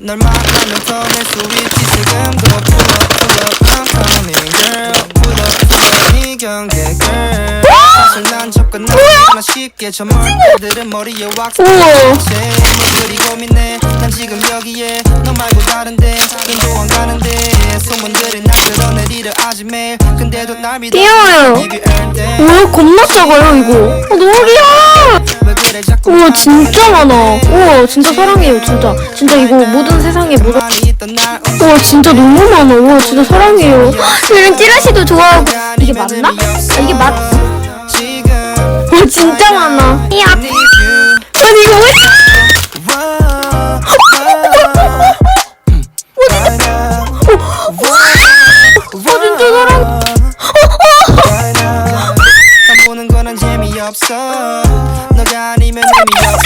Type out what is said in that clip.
널 만나면 더낼 수 있지. 지금도 pull up pull up I'm coming girl. pull up pull up 이 경계 girl. 사실 난 접근하기 쉽게 저 멀들은 머리에 왁스. 그리 고민해. 난 지금 여기에 너 말고 다른데. 눈도 안 가는데. 소문들이 날 드러내리려 하지 매일 근데도 날 믿어. 귀여워요. it. 우와 겁나 작아요 이거. 어, 너무 귀여워. 왜 우와 진짜 많아. 우와 진짜 사랑해요 진짜. 진짜 이거 모든 세상에 모든 우와 진짜 너무 많아. 우와 진짜 사랑해요. 이런 찌라시도 좋아하고. 이게 맞나? 아, 이게 맞... 와 진짜 많아. 야 아니 이거 왜 우와 어, 진짜 사랑 있어 너가 아니면 의미 없어